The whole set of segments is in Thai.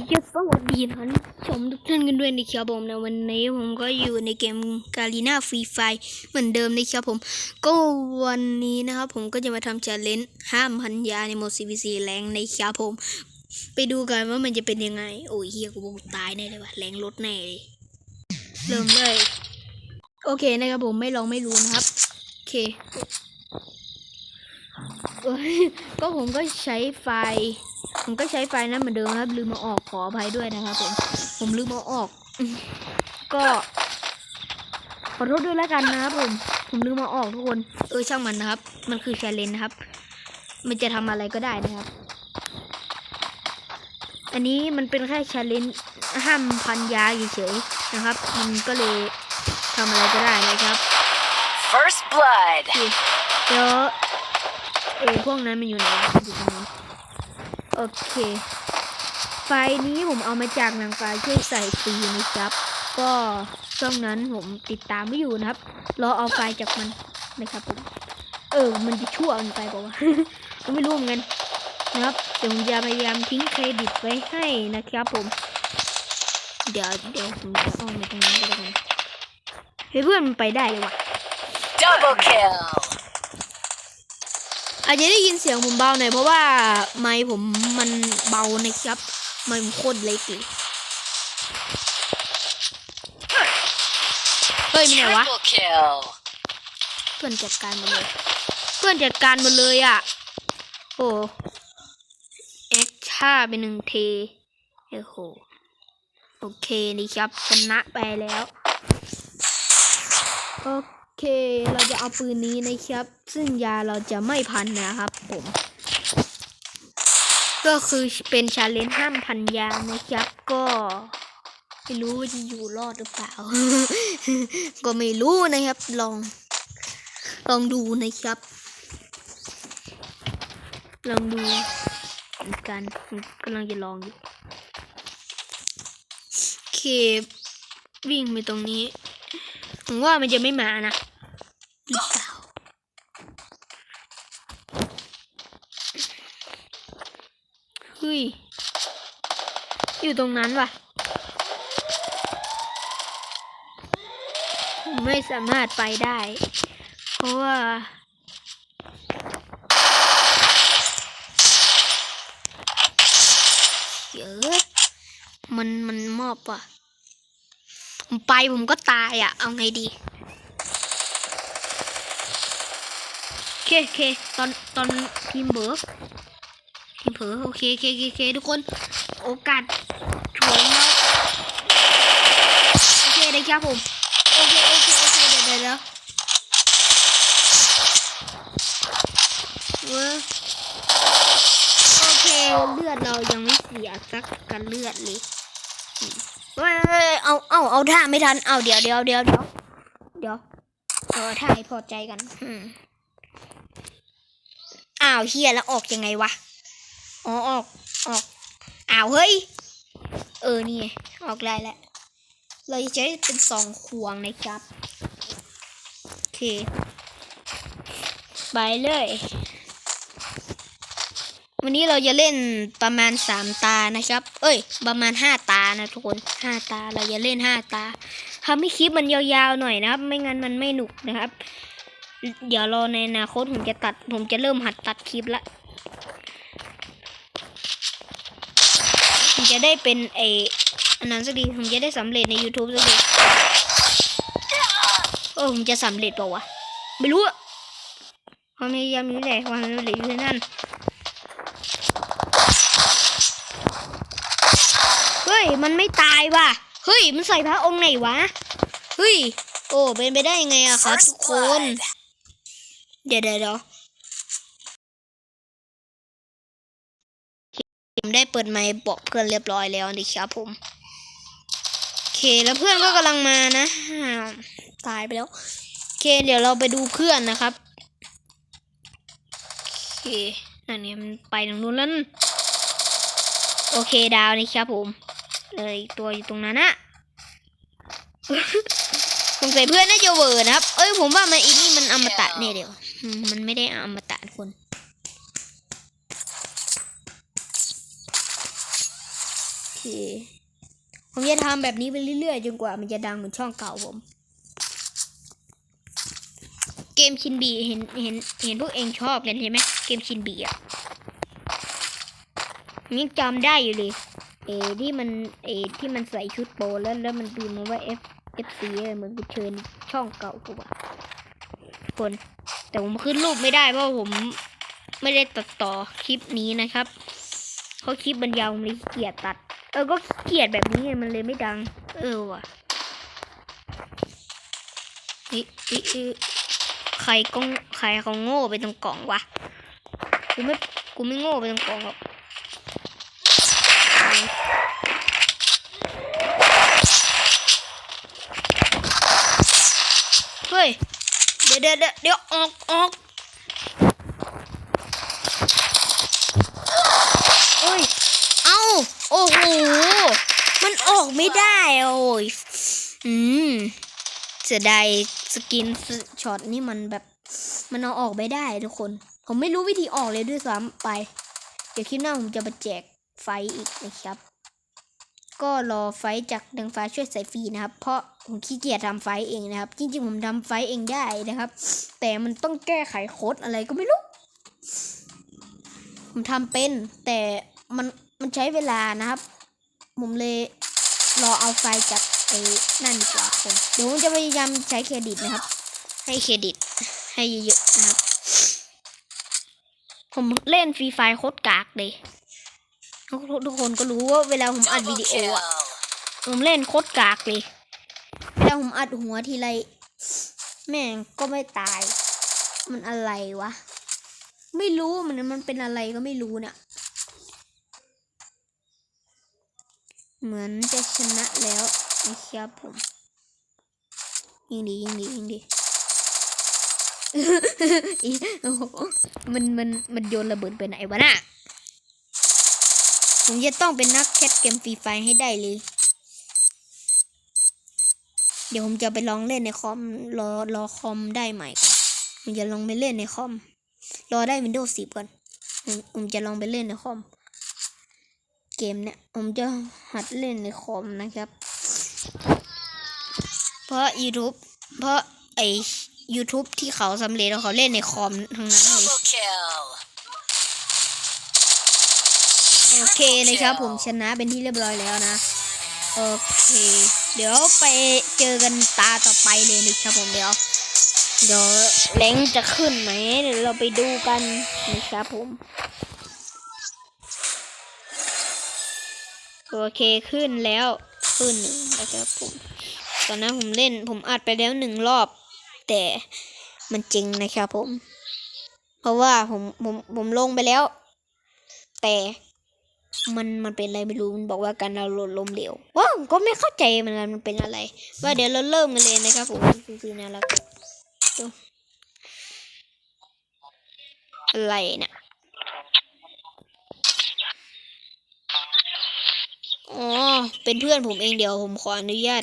ยสวัสดีท่านชมทุกท่านกันด้วยนะครับผมในวันนี้ผมก็อยู่ในเกมกาลีนาฟรีไฟเหมือนเดิมนะครับผม ก็วันนี้นะครับผมก็จะมาทำ c ช a เลนห้ามพันยาในโหมด CVC แรงในครับผม ไปดูกันว่ามันจะเป็นยังไง โอ้ยเฮียกูบอกตายแน่เลยว่ะแรงลดแน่เลย เริ่มเลย โอเคนะครับผมไม่ลองไม่รู้นะครับ โอเค ก็ผมก็ใช้ไฟผมก็ใช้ไฟนั้นเหมือนเดิมครับ ลืมมาออกขออภัยด้วยนะครับผมผมลืมมาออกอืมก็ขอโทษด้วยแล้วกันนะครับผม ผมลืมมาออกทุกคน เออช่างมันนะครับ มันคือแชร์เลนนะครับ มันจะทำอะไรก็ได้นะครับ อันนี้มันเป็นแค่แชร์เลนห้ามพันยาเฉยๆนะครับ มันก็เลยทำอะไรก็ได้นะครับ First blood. โอเคเดี๋ยวเออพวกนั้นมันอยู่ไหนวะอยู่ตรงนี้น โอเค ไฟนี้ผมเอามาจากหนังไฟช่วยใส่ฟรีนะครับ ก็ช่วงนั้นผมติดตามไม่อยู่นะครับ รอเอาไฟจากมันนะครับผม เออ มันจะชั่วมันไปบอกว่าวะผมไม่รู้เหมือนกันนะครับเดี๋ยวผมจะพยายามทิ้งเครดิตไว้ให้นะครับผม เดี๋ยวเดี๋ยวผมจะเอามาตรงนี้ก็แล้วกันเฮ้ยเพื่อนมันไปได้เลยว่ะ Double kill. อาจจะได้ยินเสียงผมเบาหน่อยเพราะว่าไมค์ผมมันเบานะครับไมค์ผมโคตรเล็กเลยเฮ้ยมีไหนวะ Triple kill. เพื่อนจัดการหมาเลย เพื่อนจัดการหมาเลยอะ โอ้เอ็กท่าไปหนึ่งเทโอ้โหโอเคนี่ครับชนะไปแล้วโอเค เคเราจะเอาปืนนี้นะครับ ซึ่งยาเราจะไม่พันนะครับผม ก็คือเป็นชาเลนจ์ห้ามพันยานะครับ ก็ไม่รู้ว่าจะอยู่รอดหรือเปล่า ก็ไม่รู้นะครับ ลอง ลองดูนะครับ ลองดูเหมือนกันกำลังจะลองอยู่โอเควิ่งไปตรงนี้ผมว่ามันจะไม่มานะหรือเปล่า เฮ้ย อยู่ตรงนั้นว่ะ ผมไม่สามารถไปได้ เพราะว่า เยอะมันมันมอบว่ะ ผมไปผมก็ตายอะ เอาไงดีโอเคเคตอนตอนทีมเบิร์กทีมเผลอโอเคโอเคโอเคโอเคทุกคน โอกาสถวยแล้วโอ เคได้ครับผม โอเค โอเค โอเค เดี๋ยวเดี๋ยวเดี๋ยวเว้โอเค เลือดเรายังไม่เสียสักกันเลือดเลยเฮ้ยเฮ้ยเอาเอาเอาท่าไม่ทัน เอาเดี๋ยวเดี๋ยวเดี๋ยวเดี๋ยวเดี๋ยวเออท่าให้พอใจกันอืมอ้าวเฮียแล้วออกยังไงวะ อ๋อออกออก อ้าวเฮ้ย เออนี่ออกได้แล้ว เราจะใช้เป็นสองควงนะครับ โอเค ไปเลย วันนี้เราจะเล่นประมาณสามตานะครับ เอ้ย ประมาณห้าตานะทุกคนห้าตา เราจะเล่นห้าตาทำให้คลิปมันยาวๆหน่อยนะครับ ไม่งั้นมันไม่หนุกนะครับ เดี๋ยวรอในอนาคตผมจะตัด ผมจะเริ่มหัดตัดคลิปละผมจะได้เป็นไอ อันนั้นสักทีผมจะได้สำเร็จใน YouTube สักทีเออผมจะสำเร็จเปล่าวะ ไม่รู้อะความพยายามอยู่ไหนความสำเร็จอยู่ที่นั่น เฮ้ย มันไม่ตายว่ะ เฮ้ย มันใส่พระองค์ไหนวะ เฮ้ย โอ้เป็นไปได้ยังไงอะครับทุกคน เดี๋ยวเดี๋ยวผมได้เปิดไมค์บอกเพื่อนเรียบร้อยแล้วนะครับผม เคแล้วเพื่อนก็กำลังมานะตายไปแล้วโอเคเดี๋ยวเราไปดูเพื่อนนะครับโอเคนั่นเนี่ยมันไปทางนู้นแล้วโอเคดาวนี่ครับผมเลยอีกตัวอยู่ตรงนั้นนะสงสัยเพื่อนน่าจะเวอร์นะครับ เอ้ยผมว่ามันอีนี่มันอมตะเนี่ยเดี๋ยว มันไม่ได้อมตะคนโอเค ผมจะทำแบบนี้ไปเรื่อยๆจนกว่ามันจะดังเหมือนช่องเก่าผม เกมชินบีเห็นเห็นเห็นพวกเองชอบกันใช่ไหมเกมชินบีอะมยังจำได้อยู่เลยเอที่มันเอที่มันใส่ชุดโปแล้วแล้วมันพิมพ์มาว่า F F C เออเหมือนกูเชิญช่องเก่ากูอะคน แต่ผมขึ้นรูปไม่ได้เพราะผมไม่ได้ตัดต่อคลิปนี้นะครับเพราะคลิปมันยาวผมเลยเกียจตัด เออก็เกียจแบบนี้ไงมันเลยไม่ดัง เออว่ะนี่นี่ใครก็ใครเขาโง่ไปตรงกล่องวะกูไม่กูไม่โง่ไปตรงกล่องหรอกเฮ้ยเดี๋ยวเดี๋ยวเดี๋ยวออกออกเอ้ย เอาโอ้โห มันออกไม่ได้โอ้ย อืม เสียดายสกินช็อตนี่มันแบบมันเอาออกไม่ได้ทุกคน ผมไม่รู้วิธีออกเลยด้วยซ้ำไป เดี๋ยวคลิปหน้าผมจะมาแจกไฟอีกนะครับ ก็รอไฟจากดังฟ้าช่วยใส่ฟรีนะครับ เพราะผมขี้เกียจทำไฟเองนะครับ จริงๆผมทำไฟเองได้นะครับ แต่มันต้องแก้ไขโค้ดอะไรก็ไม่รู้ ผมทำเป็นแต่มันมันใช้เวลานะครับ ผมเลยรอเอาไฟจาก ไอ้นั่นดีกว่าคนเดี๋ยวผมจะพยายามใช้เครดิตนะครับ ให้เครดิต ให้เยอะๆนะครับ ผมเล่นฟรีไฟโคตรกากเลยทุกคนก็รู้ว่าเวลาผมอัดวิดีโอ kill. อะผมเล่นโคตรกากเลย เวลาผมอัดหัวทีไรแม่งก็ไม่ตาย มันอะไรวะ ไม่รู้มันมันเป็นอะไรก็ไม่รู้เนี่ยเหมือนจะชนะแล้ว นะครับผมยิงดียิงดียิงดีอีโอ้โหมันมันมันโยนระเบิดไปไหนวะน่ะผมจะต้องเป็นนักแคทเกมฟรีไฟให้ได้เลย เดี๋ยวผมจะไปลองเล่นในคอมรอรอคอมได้ใหม่ก่อนผมจะลองไปเล่นในคอม รอได้ Windows 10ก่อนผมผมจะลองไปเล่นในคอม เกมเนี่ย ผมจะหัดเล่นในคอมนะครับ เพราะ YouTube เพราะไอ YouTube ที่เขาสำเร็จแล้วเขาเล่นในคอมทั้งนั้นเลยโอเคนะครับผมชนะเป็นที่เรียบร้อยแล้วนะ โอเค เดี๋ยวไปเจอกันตาต่อไปเลยนะครับผมเดี๋ยวเดี๋ยวแรงจะขึ้นไหมเดี๋ยวเราไปดูกันนะครับผม โอเคขึ้นแล้ว ขึ้นหนึ่งนะครับผมตอนนั้นผมเล่นผมอัดไปแล้วหนึ่งรอบ แต่มันจริงนะครับผม เพราะว่าผมผมผมลงไปแล้ว แต่มันมันเป็นอะไรไม่รู้มันบอกว่าการดาวน์โหลดลมเหลวว้าวก็ไม่เข้าใจมันมันเป็นอะไร ว่าเดี๋ยวเราเริ่มกันเลยนะครับผมคือๆนะแล้วอะไรเนี่ย อ๋อ เป็นเพื่อนผมเองเดี๋ยวผมขออนุญาต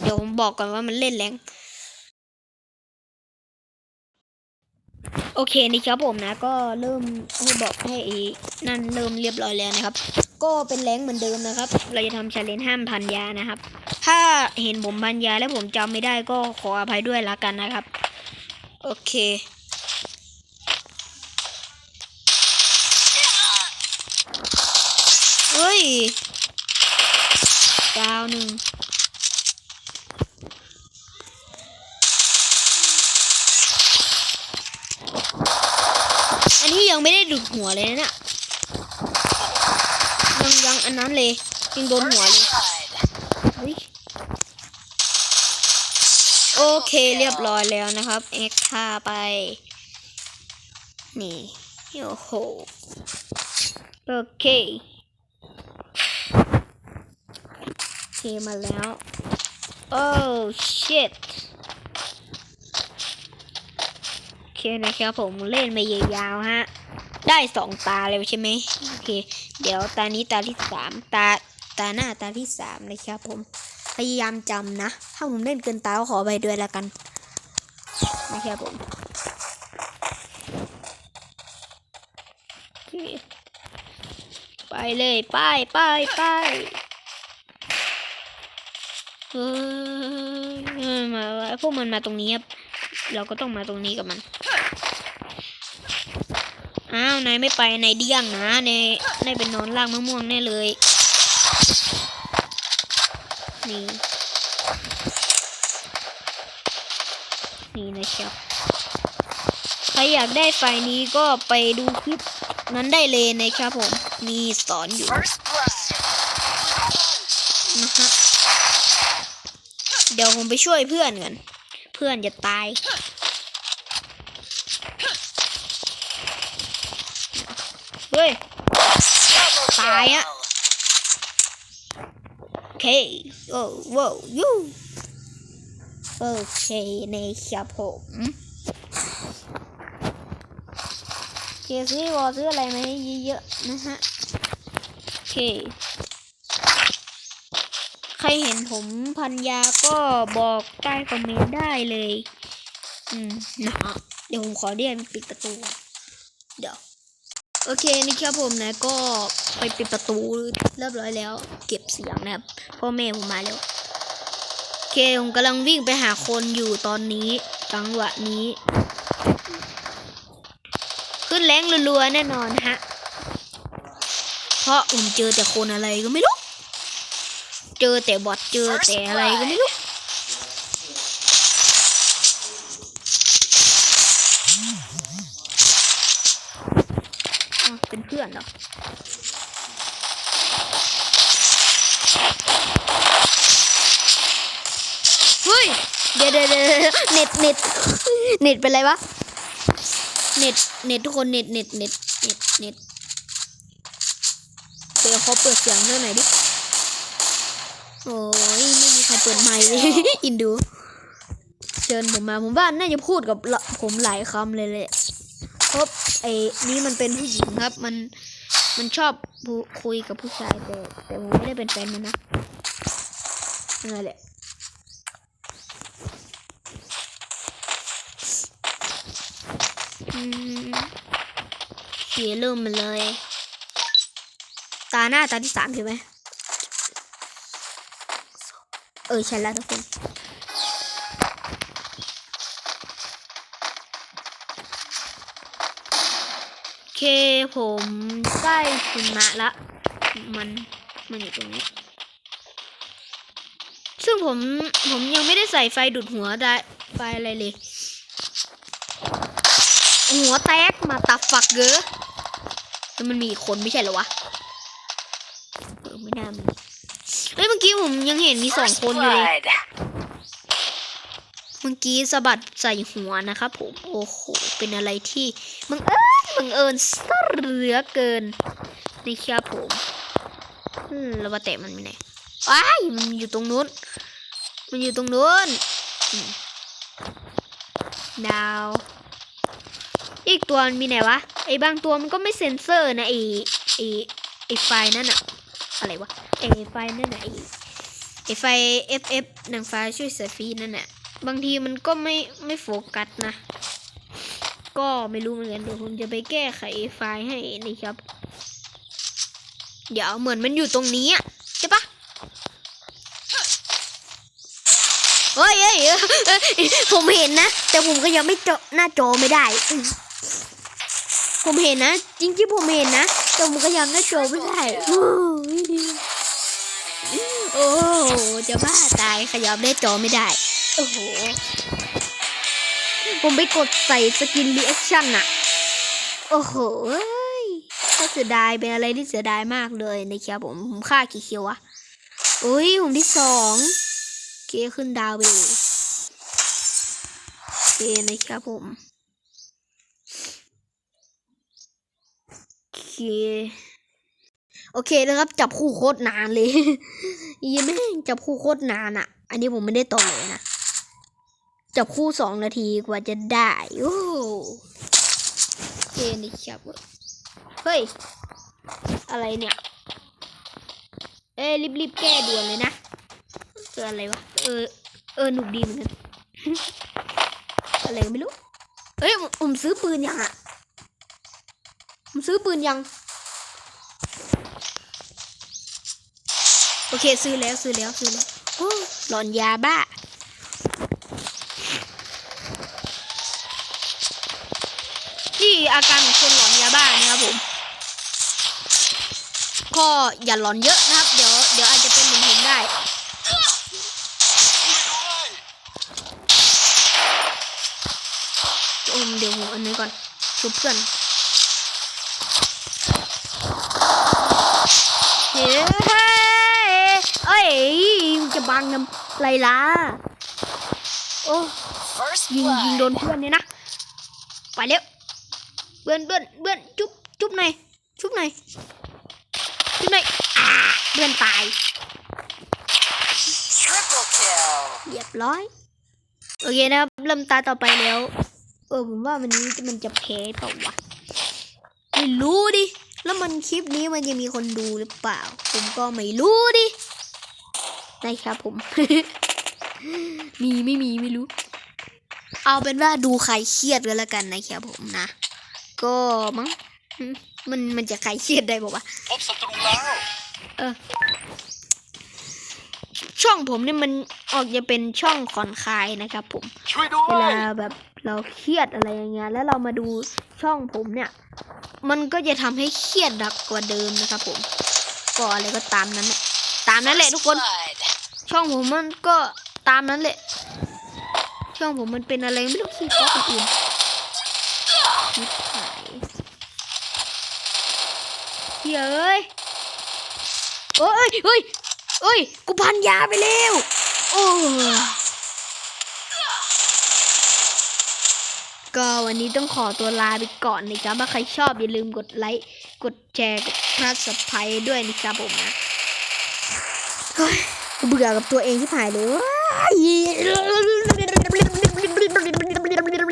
เดี๋ยวผมบอกก่อนว่ามันเล่นแรงโอเคนะครับผมนะก็เริ่มให้บอกให้ไอ้นั่นเริ่มเรียบร้อยแล้วนะครับ ก็เป็นแรงเหมือนเดิมนะครับ เราจะทำชาเลนจ์ห้ามพันยานะครับ ถ้าเห็นผมพันยาแล้วผมจำไม่ได้ก็ขออภัยด้วยละกันนะครับ โอเค เฮ้ย ดาวหนึ่ง อันนี้ ยังไม่ได้ดุดหัวเลยนะเนี่ยยังยังอันนั้นเลยยังโดนหัวเลยโอเคเรียบร้อยแล้วนะครับเอ็กค่าไป นี่โอ้โหโอเคเคมาแล้วโอ้ shit โอเคนะครับผมเล่นมายาวๆฮะ ได้สองตาเลยใช่ไหมโอเค เดี๋ยวตานี้ตาที่สามตาตาหน้าตาที่สามเลยครับผม พยายามจำนะ ถ้าผมเล่นเกินตาก็ขอไปด้วยละกันนะครับผมไปเลยไปไปไปเออมาพวกมันมาตรงนี้ครับ เราก็ต้องมาตรงนี้กับมัน อ้าวนายไม่ไปนายเดี้ยงนะนายนายเป็นนอนล่างมะม่วงแน่เลย นี่ นี่นะครับ ใครอยากได้ไฟนี้ก็ไปดูคลิปนั้นได้เลยนะครับผม มีสอนอยู่นะฮะเดี๋ยวผมไปช่วยเพื่อนกัน เพื่อนจะตาย เฮ้ย Double Tài á. kill. โอเคโอ้ว้ยูโอเคนะครับผมเคซื้อวอซื้ออะไรมาให้เยอะๆนะฮะโอเค ใครเห็นผมพันยาก็บอกใต้คอมเมนต์ได้เลย อืมนะเดี๋ยวผมขอเรียนปิดประตู เดี๋ยว โอเคนะครับผมนะก็ไปปิดประตูเรียบร้อยแล้ว เก็บเสียงนะครับพ่อแม่ผมมาแล้วโอเคผมกำลังวิ่งไปหาคนอยู่ตอนนี้จังหวะนี้ ขึ้นแรงรัวๆแน่นอนฮะเพราะผมเจอแต่คนอะไรก็ไม่รู้ เจอแต่บอทเจอแต่อะไรก็ไม่รู้ เป็นเนเหรอเฮ้ย เดี๋ยวเดี๋ยวเน็ตเน็ตเน็ตเป็นไรวะ เน็ตเน็ตทุกคนเน็ตเน็ตเน็ตเน็ตเน็ตเดี๋ยวเขาเปิดเสียงเท่าไหร่ดิ โอ้ยไม่มีใครเปิดไมค์เลยอินดู เชิญผมมาผมว่าน่าจะพูดกับผมหลายคำเลยแหละ เพราะไอ้นี่มันเป็นผู้หญิงครับ มันมันชอบคุยกับผู้ชายแต่แต่ผมไม่ได้เป็นแฟนมันนะนั่นแหละเขียเริ่มมาเลย ตาหน้าตาที่สามใช่ไหมเออใช่แล้วทุกคน โอเค ผมใกล้คุณมะละ มันมันอยู่ตรงนี้ ซึ่งผมผมยังไม่ได้ใส่ไฟดูดหัวได้ไฟอะไรเลย หัวแตกมาตับฝักเกอแล้วมันมีคนไม่ใช่เหรอวะไม่น่ามีเฮ้ยเมื่อกี้ผมยังเห็นมีสองคนอยู่เลย มื่อกี้สะบัดใส่หัวนะครับผม โอ้โห เป็นอะไรที่บังเอิญบังเอิญซะเหลือเกินนี่ครับผมอืมแล้วว่าแต่มันมีไหนอ้ายมันอยู่ตรงนู้น มันอยู่ตรงนู้นดาว อีกตัวมันมีไหนวะ ไอ้บางตัวมันก็ไม่เซ็นเซอร์นะไอ้ไอ้ไอ้ไฟนั่นอะอะไรวะไอ้ไฟนั่นอะไอ้ไอ้ไฟล์ FF หนังฟ้าช่วยเสียฟีนั่นน่ะ บางทีมันก็ไม่ไม่โฟกัสนะ ก็ไม่รู้เหมือนกันเดี๋ยวผมจะไปแก้ไขไฟล์ให้นะครับ เดี๋ยวเหมือนมันอยู่ตรงนี้อะใช่ปะเฮ้ยเฮ้ยอ้ยเอ้ยผมเห็นนะ แต่ผมก็ยังไม่เจาะหน้าจอไม่ได้ ผมเห็นนะ จริงๆผมเห็นนะแต่ผมก็ยังหน้าจอไม่ได้โอ้ยโอ้โหจะบ้าตายขยับได้จอไม่ได้ โอ้โห ผมไปกดใส่สกินรีแอคชั่นอะโอ้โหเอ้ยถ้าเสียดายเป็นอะไรที่เสียดายมากเลยนะครับผม ผมฆ่ากี่คิววะอุ้ยผมที่สองโอเคขึ้นดาวไปเลยโอเคนะครับผมเคโอเคนะครับ จับคู่โคตรนานเลยยี่แม่งจับคู่โคตรนานอะอันนี้ผมไม่ได้ต่อเลยนะ จับคู่สองนาทีกว่าจะได้โอ้เคนี่ครับเฮ้ย อะไรเนี่ย เอ้ยรีบแก้ด่วนเลยนะเจออะไรวะ เออ เออหนุกดีเหมือนกัน อะไรไม่รู้ เอ้ยผมซื้อปืนยังอะผมซื้อปืนยัง โอเคซื้อแล้วซื้อแล้วซื้อแล้วหลอนยาบ้า อาการของคนหลอนยาบ้านะครับผมก็อย่าหลอนเยอะนะครับ เดี๋ยวเดี๋ยวอาจจะเป็นเหมือนผมได้โอมเดี๋ยวผมอันนี้ก่อนชุบเพื่อนเฮ้ยเอ้ยมึงจะบังนำไรล่ะโอ้ First ยิงยิงโด blood. นเพื่อนเนี่ยนะ ไปเร็ว เพื่อนเพื่อนเพื่อนจุ๊บจุ๊บหน่อยจุ๊บหน่อยจุ๊บหน่อยอ่าเพื่อนตาย Triple kill. เรียบร้อยโอเคนะครับเริ่มตาต่อไปแล้ว เออผมว่าวันนี้มันจะแพ้เปล่าวะไม่รู้ดิแล้วมันคลิปนี้มันจะมีคนดูหรือเปล่า ผมก็ไม่รู้ดินะครับผม มีไม่มีไม่รู้ เอาเป็นว่าดูใครเครียดกันแล้วกันนะครับผมนะ ก็มั้งอืมมันมันจะใครเครียดได้บอกว่าพบศัตรูแล้วเออช่องผมเนี่ยมันออกจะเป็นช่องผ่อนคลายนะครับ ผมช่วยด้วเวยลาแบบเราเครียดอะไรอย่างเงี้ยแล้วเรามาดูช่องผมเนี่ย มันก็จะทำให้เครียดหนักกว่าเดิมนะครับ ผม ก็อะไรก็ตามนั้นแหละตามนั้นแหละ First ทุกคน blood. ช่องผมมันก็ตามนั้นแหละ ช่องผมมันเป็นอะไรไม่รู้ขี้ฟ้าคนอื่นชิบหา ยเฮ้ยเอ้ยเฮ้ยเฮ้ยกูพันยาไปแล้วโอ้ก็วันนี้ต้องขอตัวลาไปก่อนนะครับถ้าใครชอบอย่าลืมกดไลค์ กดแชร์ กดซับสไครต์ด้วยนะครับผมนะเฮ้ยเบื่อกับตัวเองที่ผ่ายเลยว้าย